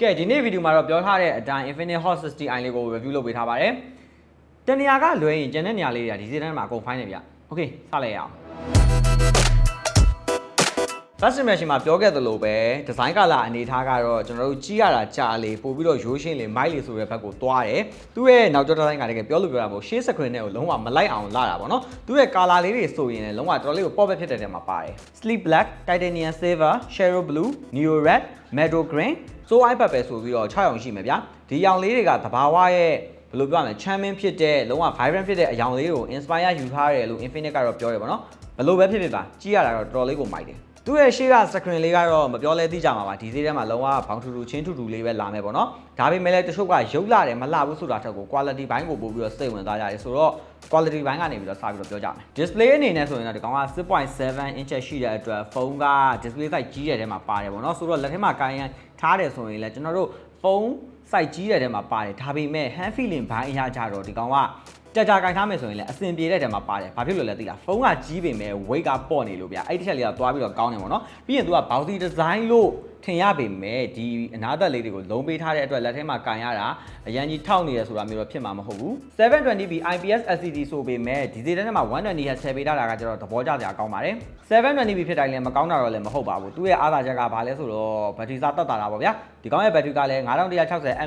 ကဲဒီနေ့ဗီဒီယိုမှာတော့ပြောထားတဲ့အတိုင်း Infinite Hot 60i လေးကို review လုပ်ပေးထားပါတယ်။တနေရာကလွယ်ရင်ကျန်တဲ့နေရာလေးတွေကဒီစီတန်းမှာအကုန်ဖိုင်းနေဗျ။ Okay ဆက်လိုက်ရအောင် First impression မှာပြောခဲ့သလိုပဲ design color အနေထားကတော့ကျွန်တော်တို့ကြီးရတာကြာလေပို့ပြီးတော့ရိုးရှင်းလေမိုက်လေဆိုတဲ့ဘက်ကိုသွားတယ်သူ့ရဲ့နောက်ကျော design ကတကယ်ပြောလို့ပြောတာမဟုတ်ရှေ့ screen နဲ့ကိုလုံးဝမလိုက်အောင်လာတာပေါ့နော်သူ့ရဲ့ color လေးတွေဆိုရင်လည်းလုံးဝတော်တော်လေးကို pop ဖြစ်တဲ့တဲမှာပါတယ် sleek black titanium silver shadow blue neo red metal green စိုးအိုက်ဘက်ပဲဆိုပြီးတော့6ရောင်ရှိမယ်ဗျာဒီရောင်လေးတွေကသဘာဝရဲ့ဘယ်လိုပြောရမလဲ charming ဖြစ်တဲ့လုံးဝ vibrant ဖြစ်တဲ့အရောင်လေးကို inspire ယူထားတယ်လို့ Infinite ကတော့ပြောတယ်ပေါ့နော်ဘယ်လိုပဲဖြစ်ဖြစ်ပါကြီးရတာတော့တော်တော်လေးကိုမိုက်တယ် သူ့ရဲ့ရှေ့က screen လေးကတော့မပြောလဲသိကြမှာပါဒီဈေးထဲမှာလုံးဝဘောင်ထူထူချင်းထူထူလေးပဲလာမယ်ပေါ့နော်ဒါပေမဲ့လည်းတချို့ကရုပ်လာတယ်မလှဘူးဆိုတာထက်ကို quality ဘိုင်းကိုပို့ပြီးတော့စိတ်ဝင်စားကြတယ်ဆိုတော့ quality ဘိုင်းကနေပြီးတော့စပြီးတော့ပြောကြမယ် display အနေနဲ့ဆိုရင်တော့ဒီကောင်က6.7 inch ရှိတဲ့အတွက်ဖုန်းက display size ကြီးတဲ့ထဲမှာပါတယ်ပေါ့နော်ဆိုတော့လက်ထဲမှာကိုင်းရန်ထားတယ်ဆိုရင်လည်းကျွန်တော်တို့ဖုန်း size ကြီးတဲ့ထဲမှာပါတယ်ဒါပေမဲ့ hand feeling ဘိုင်းအရာကြတော့ဒီကောင်က ကြာကြာကင်ထားမယ်ဆိုရင်လည်းအဆင်ပြေတဲ့တဲမှာပါတယ်။ဘာဖြစ်လို့လဲသိလား။ဖုန်းကကြီးပေမဲ့ weight ကပေါ့နေလို့ဗျာ။အဲ့ဒီချက်လေးကသွားပြီးတော့ကောင်းတယ်ပေါ့နော်။ပြီးရင် तू က bouncy design လို့ထင်ရပေမဲ့ဒီအနားသက်လေးတွေကိုလုံးပေးထားတဲ့အတွက်လက်ထဲမှာကန်ရတာအရန်ကြီးထောက်နေရဆိုတာမျိုးတော့ဖြစ်မှာမဟုတ်ဘူး 720p IPS LCD ဆိုပေမဲ့ဒီစီတန်းထဲမှာ 120Hz ထည့်ပေးထားတာကကျတော့သဘောကျစရာကောင်းပါတယ် 720p ဖြစ်တိုင်းလည်းမကောင်းတာတော့လည်းမဟုတ်ပါဘူးသူ့ရဲ့အားသာချက်ကဘာလဲဆိုတော့ဘက်ထရီစားတက်တာတာပေါ့ဗျာဒီကောင်းရဲ့ဘက်ထရီကလည်း9160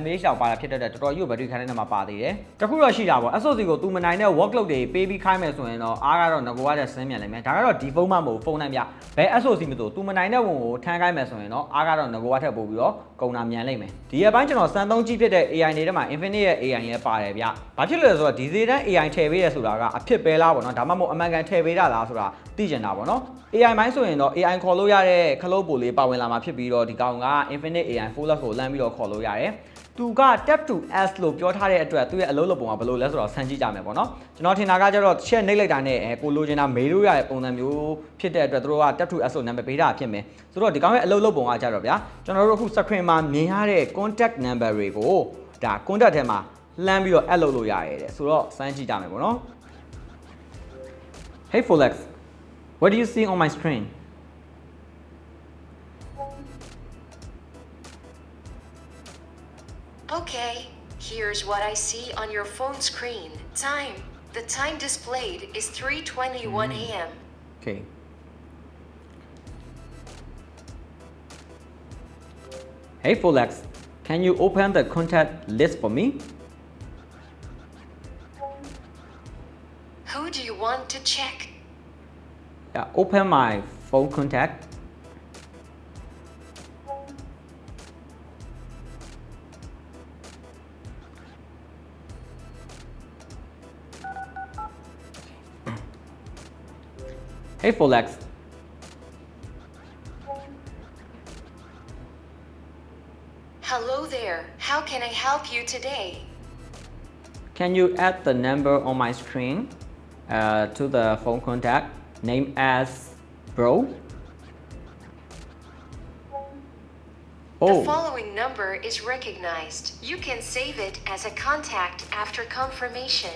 mAh လောက်ပါတာဖြစ်တဲ့အတွက်တော်တော်ကြီးကိုဘက်ထရီခန်းထဲမှာပါသေးတယ်တခုတော့ရှိတာပေါ့ SOC ကိုသူမနိုင်တဲ့ workload တွေပေးပြီးခိုင်းမယ်ဆိုရင်တော့အားကတော့ငကိုရတဲ့ဆင်းမြန်လိမ့်မယ်ဒါကတော့ဒီဖုန်းမှမဟုတ်ဖုန်းနိုင်ပြဘယ် SOC မဆိုသူမနိုင်တဲ့ဝန်ကိုထမ်းခိုင်းမယ်ဆိုရင်တော့အားကတော့ငကိုရထက်ပို့ပြီးတော့ကုန်တာမြန်လိမ့်မယ်ဒီရက်ပိုင်းကျွန်တော်စမ်းသုံးကြည့်ဖြစ်တဲ့ AI တွေထဲမှာ Infinite ရဲ့ AI လည်းပါတယ်ဗျဘာဖြစ်လို့လဲဆိုတော့ဒီဈေးတန်း AI ထည့်ပေးရဆိုတာကအဖြစ်ပဲလားပေါ့နော်ဒါမှမဟုတ်အမှန်ကန်ထည့်ပေးတာလားဆိုတာသိကျင်တာပေါ့နော် AI မိုင်းဆိုရင်တော့ AI ခေါ်လို့ရတဲ့ခလုတ်ပိုလေးပါဝင်လာမှာဖြစ်ပြီးတော့ဒီကောင်က Infinite AI 4ကိုလမ်းပြီးတော့ခေါ်လို့ရတယ် သူက tap to s လို့ပြောထားတဲ့အတွက်သူရဲ့အလုပ်လုပ်ပုံကဘယ်လိုလဲဆိုတော့ဆန်းကြည့်ကြမယ်ပေါ့နော်ကျွန်တော်ထင်တာကကျတော့ share နှိပ်လိုက်တာနဲ့အဲကိုလိုချင်တာမေးလို့ရတဲ့ပုံစံမျိုးဖြစ်တဲ့အတွက်သူတို့က tap to s လို့နာမည်ပေးတာဖြစ်မယ်ဆိုတော့ဒီကောင်ရဲ့အလုပ်လုပ်ပုံကကျတော့ဗျာကျွန်တော်တို့အခု screen မှာမြင်ရတဲ့ contact number တွေကိုဒါ contact ထဲမှာလှမ်းပြီးတော့ add လုပ်လို့ရရတယ်ဆိုတော့စမ်းကြည့်ကြမယ်ပေါ့နော် Hey Folex what do you see on my screen Okay, here's what I see on your phone screen. Time. The time displayed is 3:21 mm. a.m. Okay. Hey Folex, can you open the contact list for me? Who do you want to check? Yeah, open my phone contact. Hey Folex, Hello there. How can I help you today? can you add the number on my screen uh, to the phone contact name as bro? The Oh, following number is recognized. You can save it as a contact after confirmation.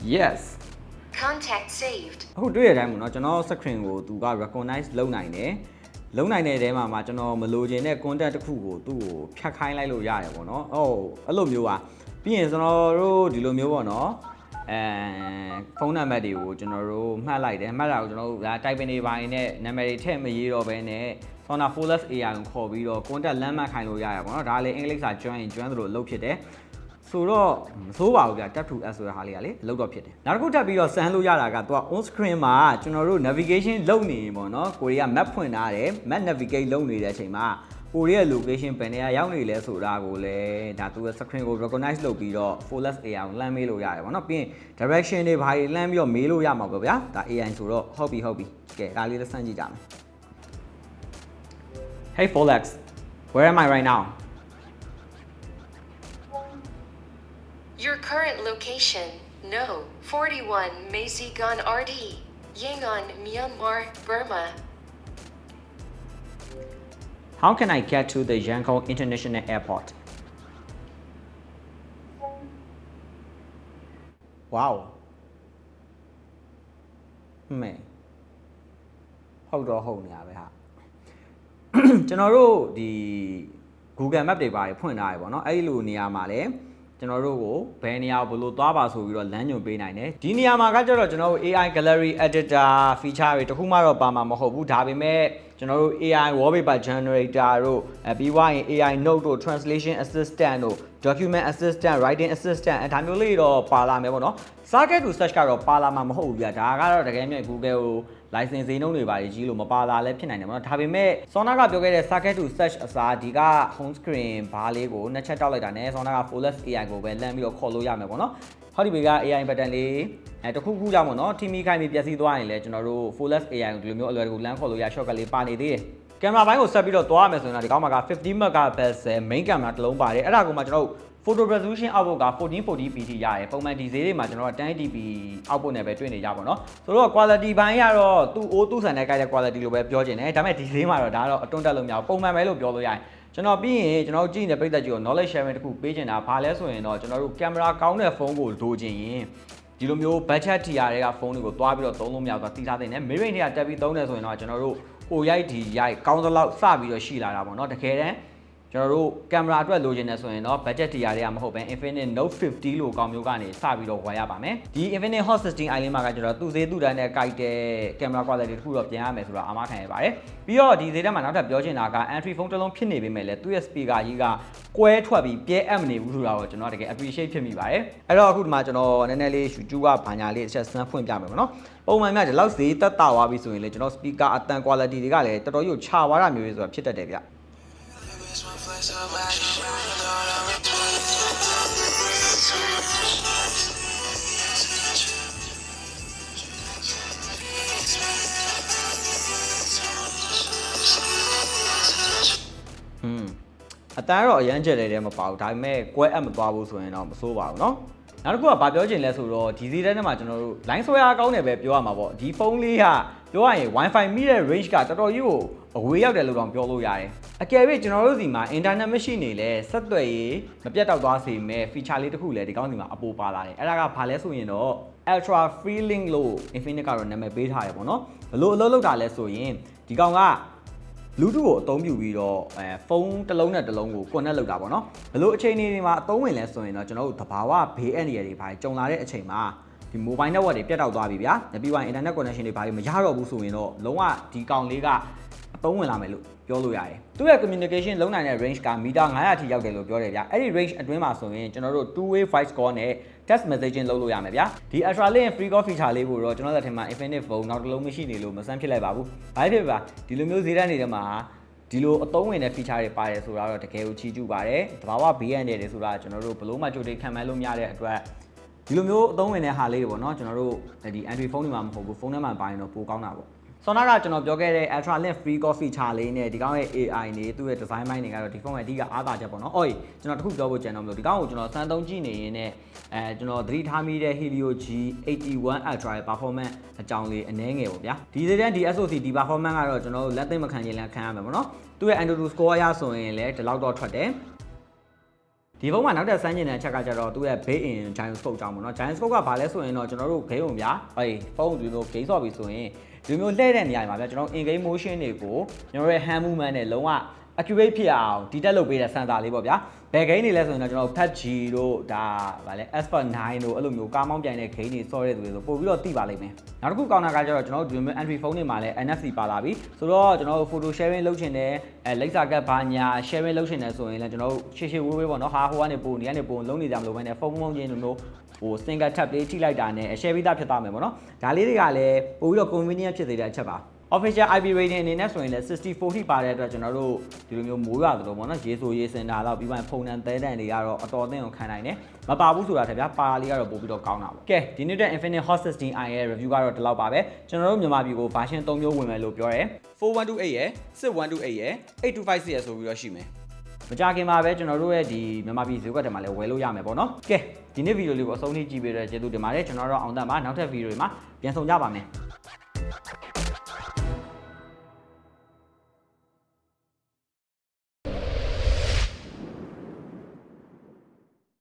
yes. Contact saved. အခုတွေ့ရတဲ့အတိုင်းပေါ့နော်ကျွန်တော် screen ကိုသူက recognize လုပ်နိုင်တယ်လုပ်နိုင်တဲ့တဲမှာမှာကျွန်တော်မလိုချင်တဲ့ content တစ်ခုကိုသူ့ကိုဖြတ်ခိုင်းလိုက်လို့ရတယ်ပေါ့နော်။အော်အဲ့လိုမျိုးပါပြီးရင်ကျွန်တော်တို့ဒီလိုမျိုးပေါ့နော်အဲဖုန်းနံပါတ်တွေကိုကျွန်တော်တို့မှတ်လိုက်တယ်မှတ်တာကိုကျွန်တော်တို့ဒါ typing တွေပိုင်းနဲ့နာမည်တွေထည့်မရေးတော့ဘဲနဲ့ Sona Flawless AI ကိုခေါ်ပြီးတော့ contact လမ်းမှတ်ခိုင်းလို့ရရပါတော့ဒါလည်းအင်္ဂလိပ်စာကျွမ်းရင်ကျွမ်းသလိုလုပ်ဖြစ်တယ် ဆိုတော့မစိုးပါဘူးဗျာ tap to s ဆိုတဲ့ဟာလေးကလေအလုပ်တော့ဖြစ်တယ်နောက်တစ်ခုထပ်ပြီးတော့စမ်းလို့ရတာကသူက on screen မှာကျွန်တော်တို့ navigation လုပ်နေရင်ပေါ့နော်ကိုရီးယား map ဖွင့်ထားတယ် map navigate လုပ်နေတဲ့အချိန်မှာကိုရီးယား location ဘယ်နေရာရောက်နေလဲဆိုတာကိုလည်းဒါသူရဲ့ screen ကို recognize လုပ်ပြီးတော့ flawless AI ကိုလှမ်းမေးလို့ရတယ်ပေါ့နော်ပြီးရင် direction တွေဘာတွေလှမ်းပြီးတော့မေးလို့ရမှာပေါ့ဗျာဒါ AI ဆိုတော့ဟုတ်ပြီဟုတ်ပြီကဲဒါလေးလည်းစမ်းကြည့်ကြမယ် Hey Folex where am I right now Your current location. No. 41 Maisigan RD. Yangon, Myanmar, Burma. How can I get to the Yangon International Airport? Wow. မဲဟုတ်တော့ဟုတ်နေရပဲဟာကျွန်တော်တို့ဒီ Google Map တွေပါတယ်ဖွင့်ထားရပေါ့နော်အဲ့ဒီလိုနေရာမှာလည်း ကျွန်တော်တို့ကိုဘယ်နေရာကိုဘယ်လိုသွားပါဆိုပြီးတော့လမ်းညွှန်ပေးနိုင်တယ်ဒီနေရာမှာကကျတော့ကျွန်တော်တို့ AI gallery editor feature တွေတခုမှတော့ပါမှာမဟုတ်ဘူးဒါပေမဲ့ကျွန်တော်တို့ AI wallpaper generator တို့အဲပြီးွားရင် AI note တို့ translation assistant တို့ document assistant writing assistant အဲဒါမျိုးလေးတော့ပါလာမယ်ပေါ့နော် target to search ကတော့ပါလာမှာမဟုတ်ဘူးဗျာဒါကတော့တကယ်မြဲ Google ကို license ဈေးနှုန်းတွေပါကြီးလို့မပါလာလဲဖြစ်နိုင်တယ်ပေါ့နော်ဒါပေမဲ့ Sona ကပြောခဲ့တဲ့ target to search အစားဒီက home screen ဘားလေးကိုနှစ်ချက်တောက်လိုက်တာနဲ့ Sona က fullest AI ကိုပဲလမ်းပြီးတော့ခေါ်လို့ရမယ်ပေါ့နော်ဟောဒီဘေက AI button လေးအဲတခုခုကြောင့်ပေါ့နော် team ခိုင်းပြီးပြည့်စည်သွားရင်လည်းကျွန်တော်တို့ fullest AI ကိုဒီလိုမျိုးအလွယ်တကူလမ်းခေါ်လို့ရ shortcut လေးပါနေသေးတယ်ကင်မရာဘိုင်းကိုဆက်ပြီးတော့သွားရမယ်ဆိုရင်တော့ဒီကောင်းမှာက50 megapixel main camera တစ်လုံးပါတယ်အဲ့ဒါကိုမှကျွန်တော်တို့ photo resolution output က 1440p ထိရတယ်ပုံမှန်ဒီဈေးတွေမှာကျွန်တော်တို့ 1080p output နဲ့ပဲတွေ့နေကြပါတော့ဆိုတော့ quality ဘိုင်းကတော့သူ့အိုးသူ့ဆန်နဲ့ကြိုက်တဲ့ quality လို့ပဲပြောချင်တယ်ဒါပေမဲ့ဒီဈေးမှာတော့ဒါကတော့အတွန်းတက်လို့မရဘူးပုံမှန်ပဲလို့ပြောလို့ရတယ်ကျွန်တော်ပြီးရင်ကျွန်တော်ကြည့်နေတဲ့ပြည်သက်ကြီးကို knowledge sharing တခုပေးချင်တာဘာလဲဆိုရင်တော့ကျွန်တော်တို့ကင်မရာကောင်းတဲ့ဖုန်းကိုလိုချင်ရင်ဒီလိုမျိုး budget tier တွေကဖုန်းတွေကိုတွားပြီးတော့သုံးလို့မရတော့တီးထားတဲ့နဲ့ mid range တွေကတက်ပြီးသုံးတယ်ဆိုရင်တော့ကျွန်တော်တို့ဟိုရိုက်ဒီရိုက်ကောင်းသလောက်စပြီးတော့ရှိလာတာပေါ့နော်တကယ်တမ်း ကျွန်တော်တို့ကင်မရာအတွက်လိုချင်တယ်ဆိုရင်တော့ budget tier တွေကမဟုတ်ဘဲ Infinix Note 50လို့ကောင်းမျိုးကနေစပြီးတော့ဝယ်ရပါမယ်ဒီ Infinix Hot 16 i လေးမှာကကျွန်တော်သူ့ဈေးသူ့တန်းနဲ့ကြိုက်တဲ့ကင်မရာ quality တခုတော့ပြင်ရမယ်ဆိုတော့အာမခံရပါတယ်ပြီးတော့ဒီဈေးထဲမှာနောက်ထပ်ပြောချင်တာက entry phone တစ်လုံးဖြစ်နေပေမဲ့လည်းသူ့ရဲ့ speaker ကြီးကကွဲထွက်ပြီးပြဲအပ်မနေဘူးဆိုတာကိုကျွန်တော်တကယ် appreciate ဖြစ်မိပါတယ်အဲ့တော့အခုဒီမှာကျွန်တော်နည်းနည်းလေး YouTube ကဘာညာလေးတစ်ချက်စမ်းဖွင့်ပြမယ်ပေါ့နော်ပုံမှန်များဒီလောက်ဈေးတက်တာသွားပြီဆိုရင်လေကျွန်တော် speaker အတန် quality တွေကလည်းတော်တော်ကြီးကိုခြာသွားတာမျိုးတွေဆိုတာဖြစ်တတ်တယ်ဗျ This one flex so bad, you know, don't ။ဟွန်းအတန်းတော့အရန်ကျက်တယ်တဲ့မပါဘူးဒါပေမဲ့ကွဲအပ်မသွားဘူးဆိုရင်တော့မစိုးပါဘူးเนาะနောက်တစ်ခုကဘာပြောချင်လဲဆိုတော့ဒီစီးတဲ့ထဲမှာကျွန်တော်တို့ line ဆွဲအားကောင်းတယ်ပဲပြောရမှာပေါ့ဒီဖုန်းလေးကပြောရရင် wifi မိတဲ့ range ကတော်တော်ကြီးကို အဝေးရောက်တယ်လို့တော့ပြောလို့ရတယ်အကယ်၍ကျွန်တော်တို့စီမှာ internet မရှိနေလဲဆက်သွယ်ရေးမပြတ်တောက်သွားစေမဲ့ feature လေးတစ်ခုလည်းဒီကောင်းစီမှာအပိုပါလာတယ်အဲ့ဒါကဘာလဲဆိုရင်တော့ ultra free link လို့ Infinix ကတော့နာမည်ပေးထားတယ်ပေါ့နော်ဘလို့အလုပ်လုပ်တာလဲဆိုရင်ဒီကောင်က Bluetooth ကိုအသုံးပြုပြီးတော့အဲဖုန်းတစ်လုံးနဲ့တစ်လုံးကို connect လုပ်တာပေါ့နော်ဘယ်လိုအခြေအနေတွေမှာအသုံးဝင်လဲဆိုရင်တော့ကျွန်တော်တို့သဘာဝဘေးအန္တရာယ်တွေဘာတွေကြုံလာတဲ့အချိန်မှာဒီ mobile network တွေပြတ်တောက်သွားပြီဗျာ။ပြီးသွားရင် internet connection တွေဘာတွေမရတော့ဘူးဆိုရင်တော့လုံးဝဒီကောင်လေးကအ သုံးဝင်လာမယ်လို့ပြောလို့ရတယ်။သူ့ရဲ့ communication လုံးနိုင်တဲ့ range ကမီတာ900အထိရောက်တယ်လို့ပြောတယ်ဗျာ။အဲ့ဒီ range အတွင်းမှာဆိုရင်ကျွန်တော်တို့ two way voice call နဲ့ text messaging လုပ်လို့ရမယ်ဗျာ။ဒီ ultra link free call feature လေးကိုတော့ကျွန်တော်လက်ထက်မှာ Infinix phone နောက်တစ်လုံးမရှိနေလို့မဆန်းဖြစ်လိုက်ပါဘူး။ဘာဖြစ်ဖြစ်ပါဒီလိုမျိုးဈေးတန်းနေတဲ့မှာဒီလိုအသုံးဝင်တဲ့ feature တွေပါတယ်ဆိုတာတော့တကယ်ကိုချီးကျူးပါတယ်။တဘာဝဘေးရန်တွေဆိုတာကျွန်တော်တို့ဘလို့မှကြိုတင်ခံမှန်းလို့မရတဲ့အတွက်ဒီလိုမျိုးအသုံးဝင်တဲ့ဟာလေးတွေပေါ့နော်ကျွန်တော်တို့ဒီ Android phone တွေမှာမဟုတ်ဘူးဖုန်းထဲမှာပါရင်တော့ပိုကောင်းတာပေါ့ ဆောနာကကျွန်တော်ပြောခဲ့တဲ့ Ultra Link Free Call feature လေးနဲ့ဒီကောင်းရဲ့ AI နေသူ့ရဲ့ design ပိုင်းတွေကတော့ဒီဖုန်းရဲ့အဓိကအားသာချက်ပေါ့နော်။အော်ကျွန်တော်တခုပြောဖို့ကြံတော့မလို့ဒီကောင်းကိုကျွန်တော်စမ်းသုံးကြည့်နေရင်းနဲ့အဲကျွန်တော်သတိထားမိတဲ့ Helio G81 Ultra ရဲ့ performance အကြောင်းလေးအနည်းငယ်ပေါ့ဗျာ။ဒီစတဲ့ဒီ SoC ဒီ performance ကတော့ကျွန်တော်တို့လက်သိမ့်မခံရင်လည်းခံရမှာပေါ့နော်။သူ့ရဲ့ Android score အရဆိုရင်လည်းဒီလောက်တော့ထွက်တယ်။ဒီဖုန်းမှာနောက်ထပ်စမ်းကျင်တဲ့အချက်ကကြတော့သူ့ရဲ့ Bay in Gyroscope ကြောင့်ပေါ့နော် Gyroscope ကဘာလဲဆိုရင်တော့ကျွန်တော်တို့ဂိမ်းုံဗျာဟေးဖုန်းဒီလိုဂိမ်းဆော့ပြီဆိုရင် ဒီလိုမျိုးလှည့်တဲ့နေရာမှာဗျာကျွန်တော် in game motion တွေကိုကျွန်တော်ရဲ့ hand movement နဲ့လုံးဝ accurate ဖြစ်အောင် detect လုပ်ပေးတဲ့ sensor လေးပေါ့ဗျာဘယ်ဂိမ်းတွေလဲဆိုရင်တော့ကျွန်တော် PUBG တို့ဒါဗာလဲ Asphalt 9တို့အဲ့လိုမျိုးကားမောင်းပြိုင်တဲ့ဂိမ်းတွေဆော့တဲ့သူတွေဆိုပို့ပြီးတော့သိပါလိမ့်မယ်နောက်တစ်ခုကောင်းတာကကျတော့ကျွန်တော်တို့ဒီလိုမျိုး entry phone တွေမှာလည်း NFC ပါလာပြီဆိုတော့ကျွန်တော်တို့ photo sharing လုပ်ချင်တယ်အဲ Leica ကဘာညာ sharing လုပ်ချင်တယ်ဆိုရင်လည်းကျွန်တော်တို့ရှေ့ရှေ့ဝေးဝေးပေါ့နော်ဟာဟိုကနေပို့နေကနေပို့လုံးနေကြမလို့ပဲနဲ့ဖုန်းဖုန်းချင်းလိုမျိုး ဟို single tap လေးထိလိုက်တာနဲ့ share ပြီးသားဖြစ်သွားမယ်ပေါ့နော်ဒါလေးတွေကလည်းပို့ပြီးတော့ convenient ဖြစ်စေတဲ့အချက်ပါ official IP rating အနေနဲ့ဆိုရင်လည်း64ထိပါတဲ့အတွက်ကျွန်တော်တို့ဒီလိုမျိုးမိုးရွာသလိုပေါ့နော်ရေဆိုရေစင်တာတော့ပြီးမှဖုန်တန်သဲတန်တွေကတော့အတော်အသင့်ကိုခံနိုင်တယ်မပါဘူးဆိုတာထက်ဗျာပါလေးကတော့ပို့ပြီးတော့ကောင်းတာပေါ့ကဲဒီနေ့တဲ့ Infinix Hot 16i ရဲ့ review ကတော့ဒီလောက်ပါပဲကျွန်တော်တို့မြန်မာပြည်ကို version 3မျိုးဝင်မယ်လို့ပြောရဲ4128ရဲ့6128ရဲ့8256ရဲ့ဆိုပြီးတော့ရှိမယ် မကြခင်မှာပဲကျွန်တော်တို့ရဲ့ဒီမြန်မာပြည်ဈေးကွက်ထဲမှာလည်းဝယ်လို့ရမယ်ပေါ့နော်ကဲဒီနေ့ဗီဒီယိုလေးကိုအဆုံးထိကြည့်ပေးတဲ့ကျေးဇူးတင်ပါတယ်ကျွန်တော်တို့အောင်တန်ပါနောက်ထပ်ဗီဒီယိုတွေမှာပြန်ဆောင်ကြပါမယ်